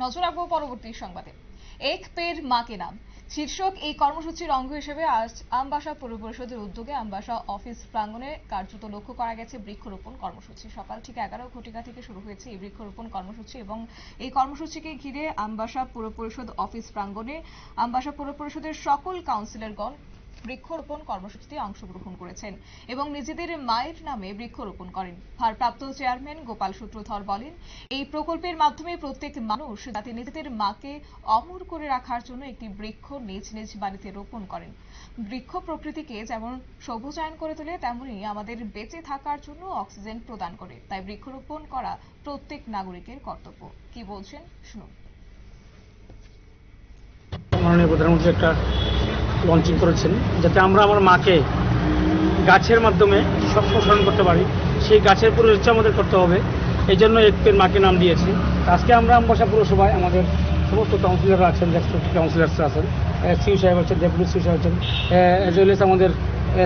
নজর রাখব পরবর্তী সংবাদে। এক পের মাকে নাম? শীর্ষক এই কর্মসূচির অঙ্গ হিসেবে আজ আমবাসা পৌর পরিষদের উদ্যোগে আমবাসা অফিস প্রাঙ্গণে কার্যত লক্ষ্য করা গেছে বৃক্ষরোপণ কর্মসূচি। সকাল ঠিক এগারো ঘটিকা থেকে শুরু হয়েছে এই বৃক্ষরোপণ কর্মসূচি এবং এই কর্মসূচিকে ঘিরে আমবাসা পৌর পরিষদ অফিস প্রাঙ্গণে আমবাসা পৌর পরিষদের সকল কাউন্সিলরগণ বৃক্ষরোপণ কর্মসূচিতে অংশগ্রহণ করেছেন এবং নিজেদের মায়ের নামে বৃক্ষরোপণ করেন। ভারপ্রাপ্ত চেয়ারম্যান গোপাল সূত্রধর বলেন, এই প্রকল্পের মাধ্যমে প্রত্যেক মানুষ যাতে নিজেদের মাকে অমর করে রাখার জন্য একটি বৃক্ষ নিজ নিজ বাড়িতে রোপণ করেন। বৃক্ষ প্রকৃতিকে যেমন সবুজায়ন করে তোলে, তেমনি আমাদের বেঁচে থাকার জন্য অক্সিজেন প্রদান করে। তাই বৃক্ষরোপণ করা প্রত্যেক নাগরিকের কর্তব্য। কি বলছেন? শুনুন। মাননীয় প্রধানমন্ত্রী, একটা লঞ্চিং করেছেন, যাতে আমরা আমার মাকে গাছের মাধ্যমে সব প্রসারণ করতে পারি। সেই গাছের পরিচর্যা আমাদের করতে হবে। এই জন্য একটির মাকে নাম দিয়েছি। আজকে আমরা আমবাসা পুরসভায় আমাদের সমস্ত কাউন্সিলররা আছেন রেসপেক্টিভ কাউন্সিলার্স আছেন সিউ সাহেব আছেন ডেপুটি সিউ সাহেব আছেন এজ ওয়েল এস আমাদের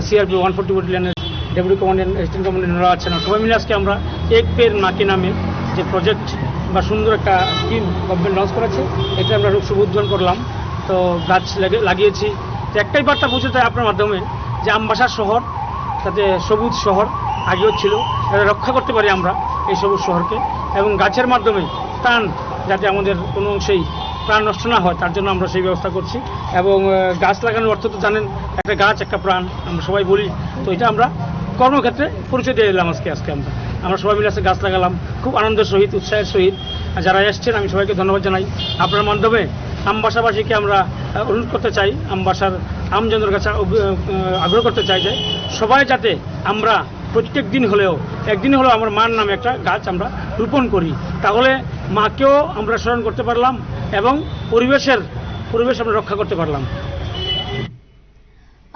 সিআরপি ওয়ান ফোর্টি ব্যাটালিয়ানের ডেপুটি কমান্ডেন্ট অ্যাসিস্ট্যান্ট কমান্ডেন্টরা আছেন। সবাই মিলে আজকে আমরা এক পের মাকে নামে যে প্রজেক্ট বা সুন্দর একটা স্কিম গভর্নমেন্ট লঞ্চ করেছে এটা আমরা শুভ উদ্বোধন করলাম। তো গাছ লাগে- লাগিয়েছি। তো একটাই বার্তা পৌঁছে যায় আপনার মাধ্যমে যে আমবাসার শহর, তাতে সবুজ শহর আগেও ছিল রক্ষা করতে পারি আমরা এই সবুজ শহরকে। এবং গাছের মাধ্যমে প্রাণ যাতে আমাদের কোনো অংশেই প্রাণ নষ্ট না হয়, তার জন্য আমরা সেই ব্যবস্থা করছি। এবং গাছ লাগানোর অর্থ তো জানেন, একটা গাছ, একটা প্রাণ, আমরা সবাই বলি। তো এটা আমরা কর্মক্ষেত্রে পরিচয় দিয়ে দিলাম আজকে আজকে আমরা। আমরা সবাই মিলে আজকে গাছ লাগালাম, খুব আনন্দের সহিত, উৎসাহের সহিত। যারা এসছেন, আমি সবাইকে ধন্যবাদ জানাই। আপনার মাধ্যমে আমবাসাবাসীকে আমরা অনুরোধ করতে চাই, আমবাসার আমজনদের কাছে আগ্রহ করতে চাই যে সবাই যাতে আমরা প্রত্যেক দিন হলেও, একদিন হলেও আমার মার নামে একটা গাছ আমরা রোপণ করি। তাহলে মাকেও আমরা স্মরণ করতে পারলাম এবং পরিবেশের, পরিবেশ আমরা রক্ষা করতে পারলাম।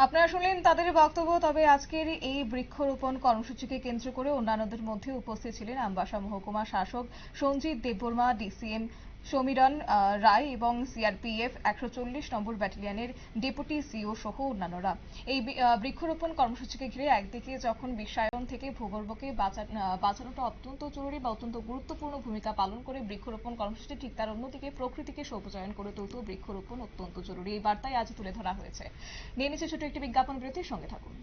আপনারা শুনলেন তাদের বক্তব্য, তবে আজকের এই বৃক্ষরোপণ কর্মসূচিকে কেন্দ্র করে অন্যান্যদের মধ্যে উপস্থিত ছিলেন আমবাসা মহকুমা শাসক সঞ্জিত দেববর্মা, ডিসিএম সমীরণ রায় এবং সিআরপিএফ একশো চল্লিশ নম্বর ব্যাটালিয়নের ডেপুটি সিও সহ অন্যান্যরা। এই বৃক্ষরোপণ কর্মসূচিকে ঘিরে একদিকে যখন বিশ্বায়ন থেকে ভূগর্ভকে বাঁচানোটা অত্যন্ত জরুরি বা অত্যন্ত গুরুত্বপূর্ণ ভূমিকা পালন করে বৃক্ষরোপণ কর্মসূচি ঠিক তার অন্যদিকে প্রকৃতিকে সবুজায়ন করে তুলতেও বৃক্ষরোপণ অত্যন্ত জরুরি। এই বার্তায় আজ তুলে ধরা হয়েছে। নিয়ে নিচ্ছে ছোট একটি বিজ্ঞাপন বিরতির সঙ্গে থাকুন।